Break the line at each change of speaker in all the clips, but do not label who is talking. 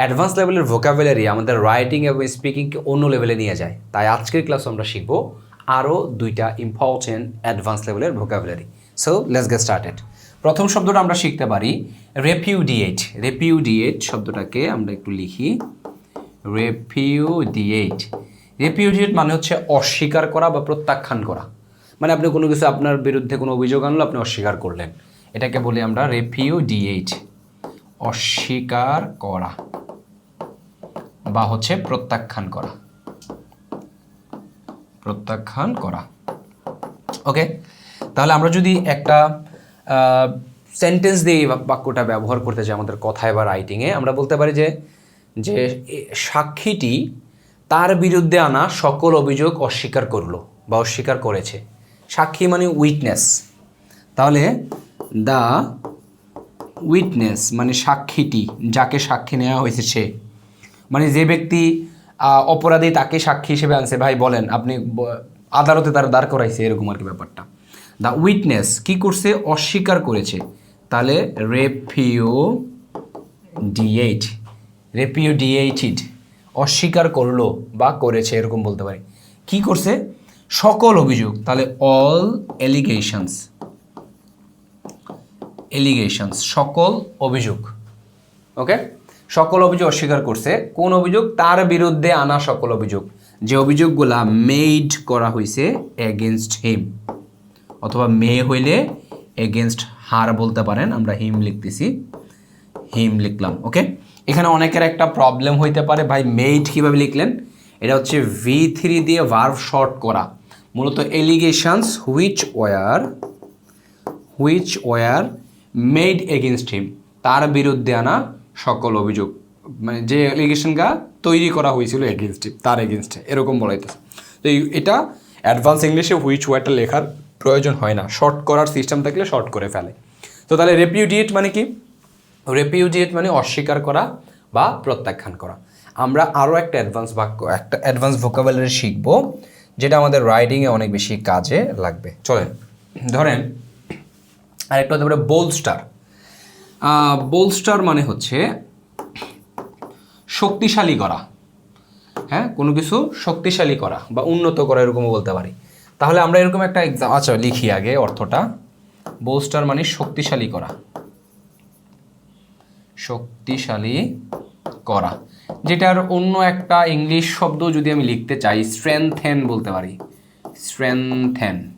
Advance লেভেলের vocabulary আমাদের writing এবং স্পিকিংকে অন্য লেভেলে নিয়ে যায়। তাই আজকের ক্লাসে আমরা শিখব আরও দুইটা ইম্পর্টেন্ট অ্যাডভান্স লেভেলের vocabulary so let's get started প্রথম শব্দটা আমরা শিখতে পারি রেপিউডিয়েট রেপিউডিয়েট শব্দটাকে আমরা একটু লিখি। রেপিউডিয়েট রেপিউডিয়েট মানে হচ্ছে অস্বীকার করা বা প্রত্যাখ্যান করা। মানে আপনি কোনো কিছু আপনার বিরুদ্ধে কোনো অভিযোগ আনলো, আপনি অস্বীকার করলেন। এটাকে বলি আমরা রেপিউডিয়েট অস্বীকার করা। বা হচ্ছে প্রত্যাখ্যান করা। প্রত্যাখ্যান করা। ওকে তাহলে আমরা যদি একটা সেন্টেন্স দিয়ে বাক্যটা ব্যবহার করতে চাই আমাদের কথায় বা রাইটিংয়ে আমরা বলতে পারি যে যে সাক্ষীটি তার বিরুদ্ধে আনা সকল অভিযোগ অস্বীকার করল বা অস্বীকার করেছে। সাক্ষী মানে উইটনেস তাহলে দ্য উইটনেস মানে সাক্ষীটি, যাকে সাক্ষী নেওয়া হয়েছে সে। মানে যে ব্যক্তি অপরাধী তাকে সাক্ষী হিসেবে আনছে, ভাই, বলেন, আপনি আদালতে তার দাঁড় করাইছে, এরকম আর কি ব্যাপারটা। দ্য উইটনেস কি করছে? অস্বীকার করেছে। তাহলে রেপিও ডিএইট রেপিউডিয়েটেড অস্বীকার করল বা করেছে, এরকম বলতে পারি। কি করছে? সকল অভিযোগ, তাহলে অল এলিগেশনস এলিগেশনস সকল অভিযোগ ওকে সকল অভিযোগ অস্বীকার করছে। কোন অভিযোগ? তার বিরুদ্ধে আনা সকল অভিযোগ। যে অভিযোগগুলা মেড করা হয়েছে এগেনস্ট হিম অথবা মে হইলে এগেনস্ট হার বলতে পারেন, আমরা হিম লিখতেছি। হিম লিখলাম ওকে এখানে অনেকের একটা প্রবলেম হইতে পারে, ভাই মেড কীভাবে লিখলেন? এটা হচ্ছে ভি থ্রি দিয়ে ভার্ভ শর্ট করা। মূলত allegations which were which were made against him তার বিরুদ্ধে আনা সকল অভিযোগ মানে যে এলিগেশনটা তৈরি করা হয়েছিল এগেনস্ট তার এগেনস্টে এরকম বলা হইতেছে। তো এটা অ্যাডভান্স ইংলিশে হুইচ ওয়ারটা লেখার প্রয়োজন হয় না শর্ট করার সিস্টেম থাকলে শর্ট করে ফেলে। তো তাহলে রেপিউডিয়েট মানে কি? রেপিউডিয়েট মানে অস্বীকার করা বা প্রত্যাখ্যান করা। আমরা আরও একটা অ্যাডভান্স বাক্য, একটা অ্যাডভান্স ভোকাবুলারি শিখব, যেটা আমাদের রাইডিংয়ে অনেক বেশি কাজে লাগবে। চলেন, ধরেন, আরেকটা হতে পারে বোলস্টার বোলস্টার মানে হচ্ছে শক্তিশালী করা। হ্যাঁ কোনো কিছু শক্তিশালী করা বা উন্নত করা এরকমও বলতে পারি। তাহলে আমরা এরকম একটা এক্সাম আচ্ছা লিখি আগে অর্থটা। বোলস্টার মানে শক্তিশালী করা। শক্তিশালী করা। যেটার অন্য একটা ইংলিশ শব্দ যদি আমি লিখতে চাই স্ট্রেংথেন বলতে পারি। স্ট্রেংথেন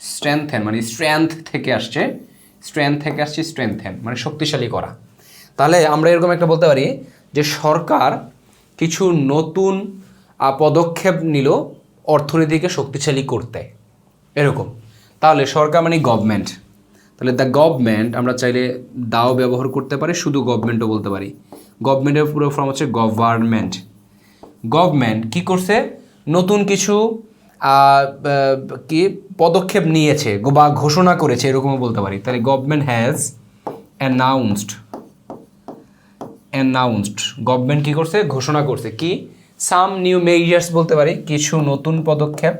স্ট্রেংথেন মানে স্ট্রেংথ থেকে আসছে স্ট্রেংথ থেকে আসছে স্ট্রেংথেন মানে শক্তিশালী করা। তাহলে আমরা এরকম একটা বলতে পারি যে সরকার কিছু নতুন পদক্ষেপ নিল অর্থনীতিকে শক্তিশালী করতে। এরকম। তাহলে সরকার মানে গভর্নমেন্ট তাহলে দ্য গভর্নমেন্ট আমরা চাইলে দাও ব্যবহার করতে পারি, শুধু গভর্নমেন্টও বলতে পারি। গভর্নমেন্টের পুরো ফর্ম হচ্ছে গভর্নমেন্ট গভর্নমেন্ট কি করছে? নতুন কিছু কি পদক্ষেপ নিয়েছে, বা ঘোষণা করেছে, এরকমও বলতে পারি। তাহলে government has announced announced government কী করছে? ঘোষণা করছে। কি? সাম নিউ মেজার্স বলতে পারি। কিছু নতুন পদক্ষেপ।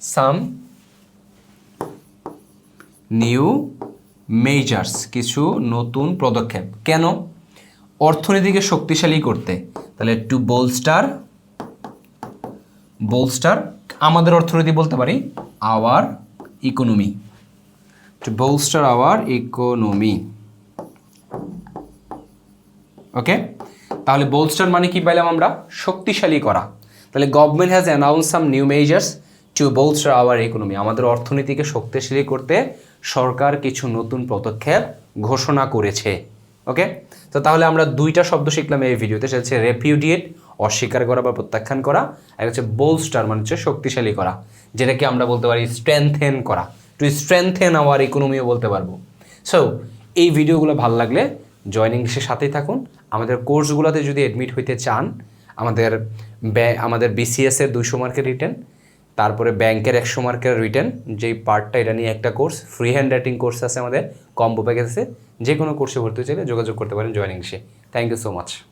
সাম নিউ মেজার্স কিছু নতুন পদক্ষেপ। কেন? অর্থনীতিকে শক্তিশালী করতে। তাহলে টু বোলস্টার বোলস্টার আমাদের অর্থনীতি বলতে পারি our economy to bolster our economy okay তাহলে বোলস্টার মানে কি পাইলাম আমরা? শক্তিশালী করা। তাহলে government has announce some new measures to bolster our economy আমাদের অর্থনীতিকে শক্তিশালী করতে সরকার কিছু নতুন পদক্ষেপ ঘোষণা করেছে। ওকে তো তাহলে আমরা দুইটা শব্দ শিখলাম এই ভিডিওতে সেটা হচ্ছে রেপিউডিয়েট অস্বীকার করা বা প্রত্যাখ্যান করা আর হচ্ছে বোলস্টার মানে হচ্ছে শক্তিশালী করা, যেটাকে আমরা বলতে পারি স্ট্রেংথেন করা। টু স্ট্রেংথেন আওয়ার ইকোনমিও বলতে পারব। সো এই ভিডিওগুলো ভালো লাগলে জয়েন ইংলিশের সাথেই থাকুন। আমাদের কোর্সগুলোতে যদি অ্যাডমিট হইতে চান, আমাদের আমাদের বিসিএস এর দুইশো মার্কের রিটার্ন তারপরে ব্যাংকের একশো মার্কের রিটার্ন যেই পার্টটা এটা নিয়ে একটা course free hand writing course আছে আমাদের কম্বো প্যাকেজ আছে যে কোনো কোর্সে ভর্তি চাইলে যোগাযোগ করতে পারেন জয়েন ইংলিশে থ্যাংক ইউ সো মাচ